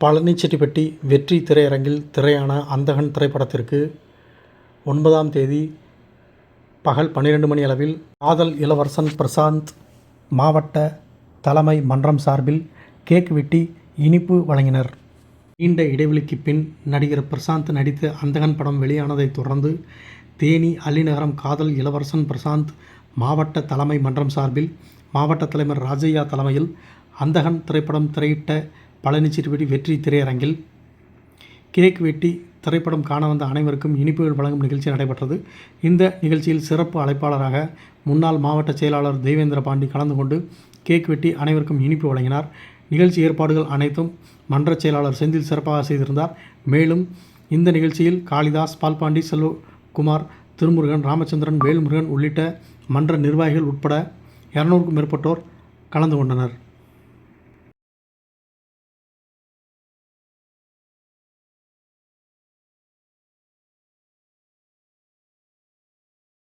பழனிச்செட்டிப்பட்டி வெற்றி திரையரங்கில் திரையான அந்தகன் திரைப்படத்திற்கு ஒன்பதாம் தேதி பகல் பன்னிரண்டு மணி அளவில் காதல் இளவரசன் பிரசாந்த் மாவட்ட தலைமை மன்றம் சார்பில் கேக் வெட்டி இனிப்பு வழங்கினர். நீண்ட இடைவெளிக்கு பின் நடிகர் பிரசாந்த் நடித்த அந்தகன் படம் வெளியானதைத் தொடர்ந்து தேனி அல்லிநகரம் காதல் இளவரசன் பிரசாந்த் மாவட்ட தலைமை மன்றம் சார்பில் மாவட்ட தலைவர் ராஜையா தலைமையில் அந்தகன் திரைப்படம் திரையிட்ட பழனிச்சிறுபடி வெற்றி திரையரங்கில் கேக் வெட்டி திரைப்படம் காண வந்த அனைவருக்கும் இனிப்புகள் வழங்கும் நிகழ்ச்சி நடைபெற்றது. இந்த நிகழ்ச்சியில் சிறப்பு அழைப்பாளராக முன்னாள் மாவட்ட செயலாளர் தேவேந்திர பாண்டி கலந்து கொண்டு கேக் வெட்டி அனைவருக்கும் இனிப்பு வழங்கினார். நிகழ்ச்சி ஏற்பாடுகள் அனைத்தும் மன்ற செயலாளர் செந்தில் சிறப்பாக செய்திருந்தார். மேலும் இந்த நிகழ்ச்சியில் காளிதாஸ், பால்பாண்டி, செல்வகுமார், திருமுருகன், ராமச்சந்திரன், வேல்முருகன் உள்ளிட்ட மன்ற நிர்வாகிகள் உட்பட இரநூறுக்கும் மேற்பட்டோர் கலந்து கொண்டனர்.